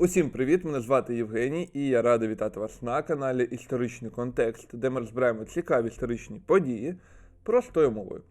Усім привіт! Мене звати Євгеній, і я радий вітати вас на каналі Історичний контекст, де ми розбираємо цікаві історичні події простою мовою.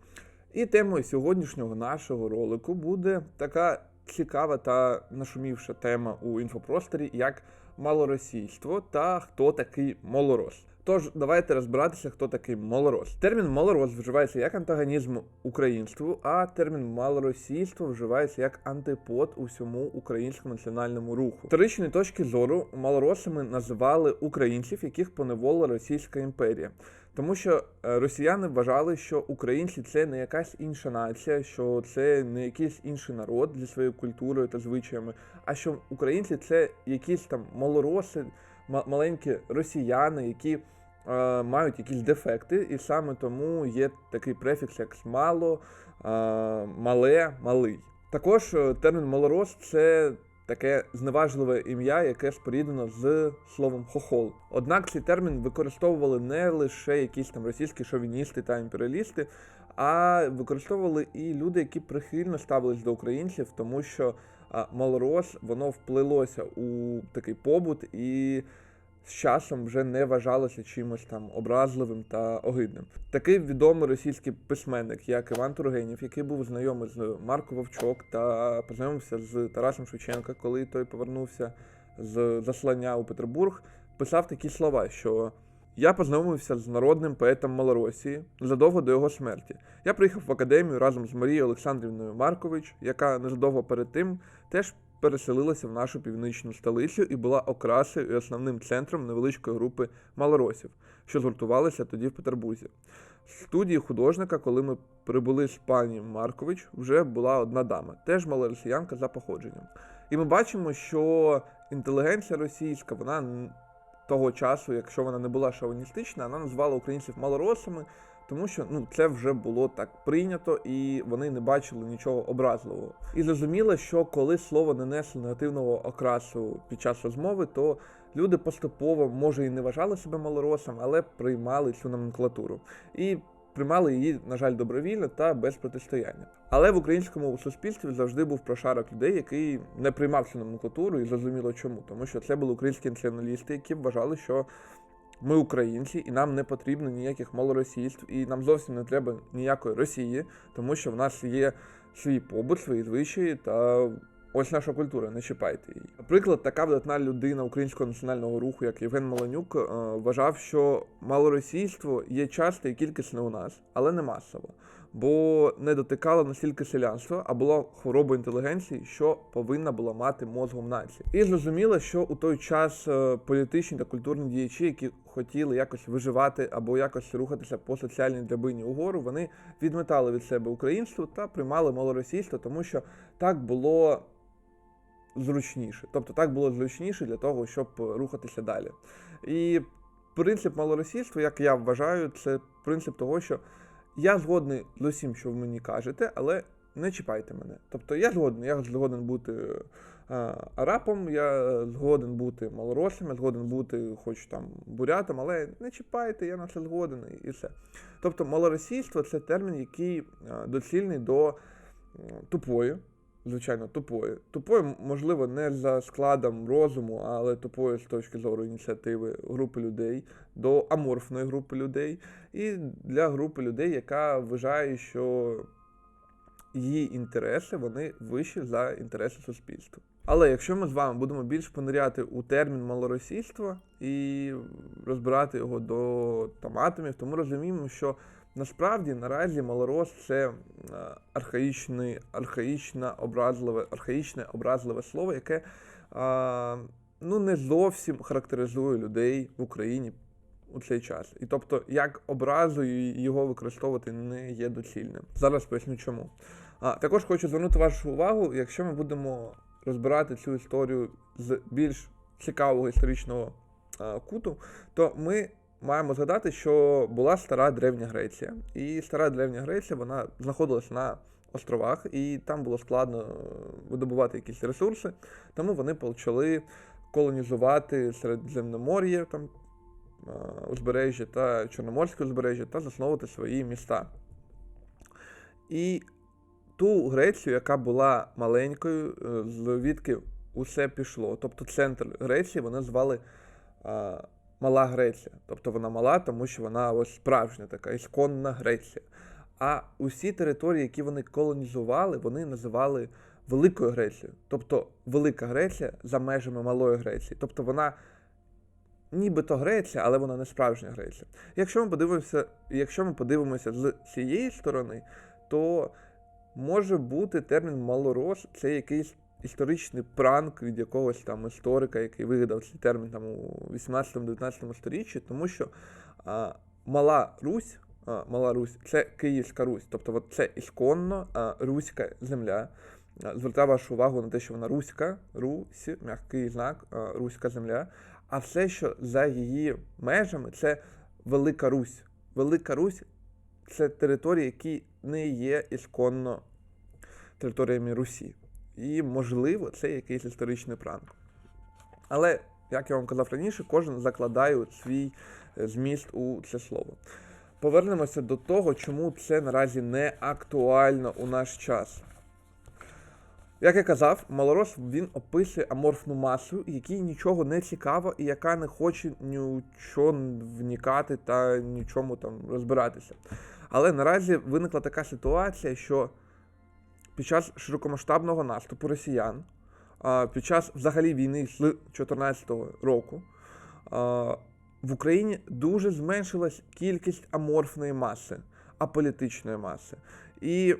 І темою сьогоднішнього нашого ролику буде така цікава та нашумівша тема у інфопросторі, як малоросійство та хто такий малорос. Тож давайте розбиратися, хто такий малорос. Термін малорос вживається як антагонізм українству, а термін малоросійство вживається як антипод усьому українському національному руху. Історичної точки зору малоросами називали українців, яких поневолила Російська імперія. Тому що е, росіяни вважали, що українці це не якась інша нація, що це не якийсь інший народ зі своєю культурою та звичаями, а що українці це якісь там малороси, ма- маленькі росіяни, які мають якісь дефекти, і саме тому є такий префікс, як мало, е, мале, малий. Також е, термін малорос це таке зневажливе ім'я, яке споріднено з словом хохол. Однак цей термін використовували не лише якісь там російські шовіністи та імперіалісти, а використовували і люди, які прихильно ставились до українців, тому що малорос воно вплилося у такий побут і з часом вже не вважалося чимось там образливим та огидним. Такий відомий російський письменник, як Іван Тургенєв, який був знайомий з Марко Вовчок та познайомився з Тарасом Шевченка, коли той повернувся з заслання у Петербург, писав такі слова, що я познайомився з народним поетом Малоросії задовго до його смерті. Я приїхав в академію разом з Марією Олександрівною Маркович, яка незадовго перед тим теж переселилася в нашу північну столицю і була окрасою і основним центром невеличкої групи малоросів, що згуртувалися тоді в Петербурзі. В студії художника, коли ми прибули з пані Маркович, вже була одна дама, теж малоросіянка за походженням. І ми бачимо, що інтелігенція російська, вона того часу, якщо вона не була шовіністична, вона назвала українців малоросами, тому що ну це вже було так прийнято, і вони не бачили нічого образливого. І зрозуміло, що коли слово не несло негативного окрасу під час розмови, то люди поступово може і не вважали себе малоросом, але приймали цю номенклатуру. І приймали її, на жаль, добровільно та без протистояння. Але в українському суспільстві завжди був прошарок людей, який не приймав цю номенклатуру, і зрозуміло чому. Тому що це були українські націоналісти, які вважали, що ми українці, і нам не потрібно ніяких малоросійств, і нам зовсім не треба ніякої Росії, тому що в нас є свій побут, свої звичаї та ось наша культура, не чіпайте її. Наприклад, така видатна людина українського національного руху, як Євген Маланюк, е, вважав, що малоросійство є часто і кількісне у нас, але не масово. Бо не дотикало настільки селянства, а була хвороба інтелігенції, що повинна була мати мозгом нації. І зрозуміло, що у той час е, політичні та культурні діячі, які хотіли якось виживати або якось рухатися по соціальній драбині угору, вони відметали від себе українство та приймали малоросійство, тому що так було зручніше. Тобто так було зручніше для того, щоб рухатися далі. І принцип малоросійства, як я вважаю, це принцип того, що я згодний з усім, що ви мені кажете, але не чіпайте мене. Тобто я згоден, я згоден бути е, арапом, я згоден бути малоросом, я згоден бути хоч там бурятом, але не чіпайте, я на це згоден і- все. Тобто малоросійство це термін, який е, доцільний до тупої, звичайно. Тупої, м- можливо, не за складом розуму, але тупої з точки зору ініціативи групи людей, до аморфної групи людей, і для групи людей, яка вважає, що її інтереси вони вищі за інтереси суспільства. Але якщо ми з вами будемо більш пониряти у термін малоросійства і розбирати його до там, атомів, то ми розуміємо, що насправді наразі малорос це е, архаїчне, архаїчне, образливе, архаїчне образливе слово, яке е, ну, не зовсім характеризує людей в Україні у цей час. І тобто, як образою його використовувати не є доцільним. Зараз поясню чому. А, також хочу звернути вашу увагу, якщо ми будемо розбирати цю історію з більш цікавого історичного а, куту, то ми маємо згадати, що була стара древня Греція. І стара древня Греція вона знаходилась на островах, і там було складно е, видобувати якісь ресурси, тому вони почали колонізувати Середземномор'я, там е, узбережжя та Чорноморське узбережжя та засновувати свої міста. І ту Грецію, яка була маленькою, е, звідки усе пішло. Тобто центр Греції вони звали Мала Греція. Тобто вона мала, тому що вона ось справжня така ісконна Греція. А усі території, які вони колонізували, вони називали Великою Грецією. Тобто Велика Греція за межами Малої Греції. Тобто вона нібито Греція, але вона не справжня Греція. Якщо ми подивимося, якщо ми подивимося з цієї сторони, то може бути термін малорос це якийсь історичний пранк від якогось там історика, який вигадав цей термін там у 18-19 сторіччі, тому що а, Мала Русь, Мала Русь це Київська Русь, тобто от це ісконно руська земля. Звертаю вашу увагу на те, що вона руська, Русь, м'який знак, руська земля. А все, що за її межами, це Велика Русь. Велика Русь це території, які не є ісконно територіями Русі. І, можливо, це якийсь історичний пранк. Але, як я вам казав раніше, кожен закладає свій е, зміст у це слово. Повернемося до того, чому це наразі не актуально у наш час. Як я казав, малорос він описує аморфну масу, якій нічого не цікаво і яка не хоче нічого вникати та нічому там розбиратися. Але наразі виникла така ситуація, що під час широкомасштабного наступу росіян, під час взагалі війни з 2014 року, в Україні дуже зменшилась кількість аморфної маси, аполітичної маси. І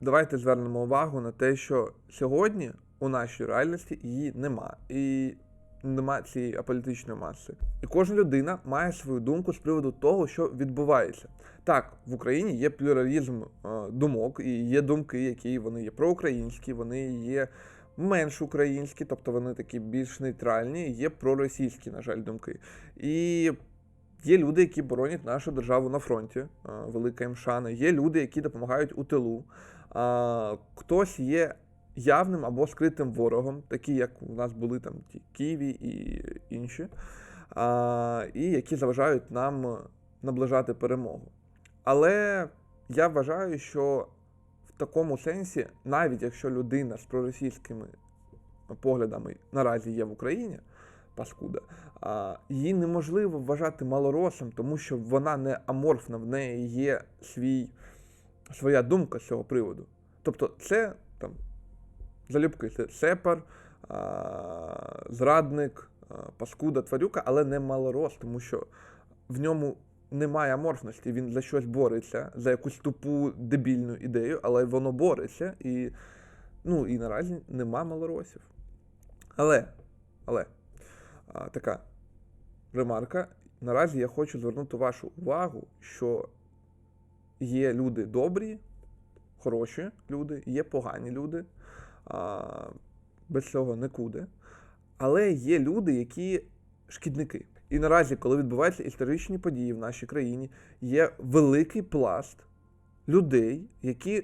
давайте звернемо увагу на те, що сьогодні у нашій реальності її нема. І нема цієї аполітичної маси. І кожна людина має свою думку з приводу того, що відбувається. Так, в Україні є плюралізм е, думок, і є думки, які вони є проукраїнські, вони є менш українські, тобто вони такі більш нейтральні, є проросійські, на жаль, думки. І є люди, які боронять нашу державу на фронті, е, велика їм шана. Є люди, які допомагають у тилу. Хтось є явним або скритим ворогом, такі як у нас були там ті Києві і інші, а, і які заважають нам наближати перемогу. Але я вважаю, що в такому сенсі, навіть якщо людина з проросійськими поглядами наразі є в Україні, паскуда, а, її неможливо вважати малоросом, тому що вона не аморфна, в неї є свій, своя думка з цього приводу. Тобто, це залюбки це сепар, зрадник, паскуда, тварюка, але не малорос, тому що в ньому немає аморфності, він за щось бореться, за якусь тупу дебільну ідею, але воно бореться і, ну, і наразі нема малоросів. Але, але, така ремарка. Наразі я хочу звернути вашу увагу, що є люди добрі, хороші люди, є погані люди а, без цього нікуди. Але є люди, які шкідники. І наразі, коли відбуваються історичні події в нашій країні, є великий пласт людей, які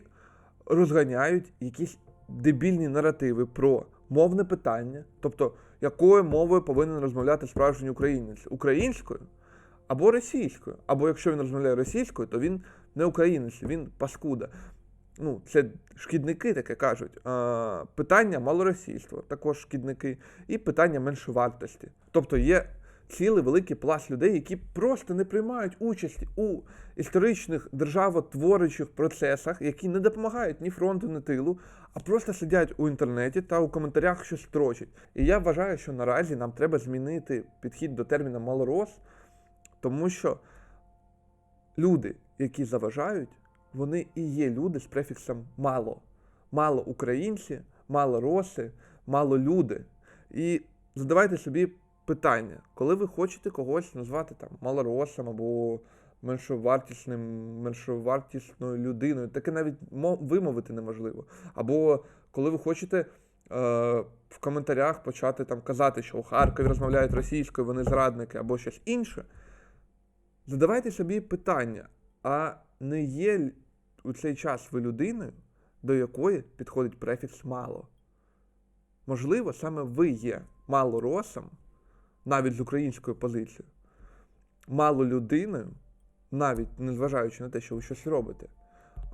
розганяють якісь дебільні наративи про мовне питання, тобто якою мовою повинен розмовляти справжній українець українською або російською. Або якщо він розмовляє російською, то він не українець, він паскуда ну, це шкідники, таке кажуть. А, питання малоросійства, також шкідники, і питання меншовартості. Тобто є цілий великий пласт людей, які просто не приймають участь у історичних державотворючих процесах, які не допомагають ні фронту, ні тилу, а просто сидять у інтернеті та у коментарях щось строчать. І я вважаю, що наразі нам треба змінити підхід до терміна малорос, тому що люди, які заважають, вони і є люди з префіксом мало. Мало українці, мало роси, мало люди. І задавайте собі питання, коли ви хочете когось назвати там малоросом або меншовартісним, меншовартісною людиною, таке навіть вимовити неможливо. Або коли ви хочете. Е, в коментарях почати там казати, що у Харкові розмовляють російською, вони зрадники або щось інше. Задавайте собі питання, а не є у цей час ви людиною, до якої підходить префікс мало. Можливо, саме ви є малоросом, навіть з українською позицією, мало людиною, навіть незважаючи на те, що ви щось робите,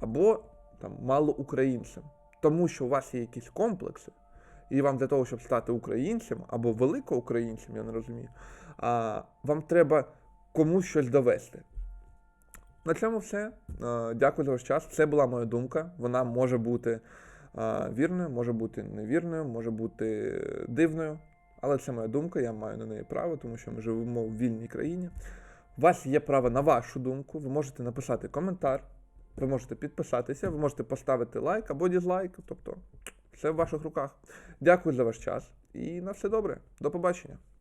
або там мало українцем. тому що у вас є якісь комплекси, і вам для того, щоб стати українцем або великоукраїнцем, я не розумію, а, вам треба комусь щось довести. На цьому все. Е, Дякую за ваш час. Це була моя думка. Вона може бути е, вірною, може бути невірною, може бути дивною. Але це моя думка, я маю на неї право, тому що ми живемо в вільній країні. У вас є право на вашу думку. Ви можете написати коментар, ви можете підписатися, ви можете поставити лайк або дізлайк. Тобто, все в ваших руках. Дякую за ваш час і на все добре. До побачення.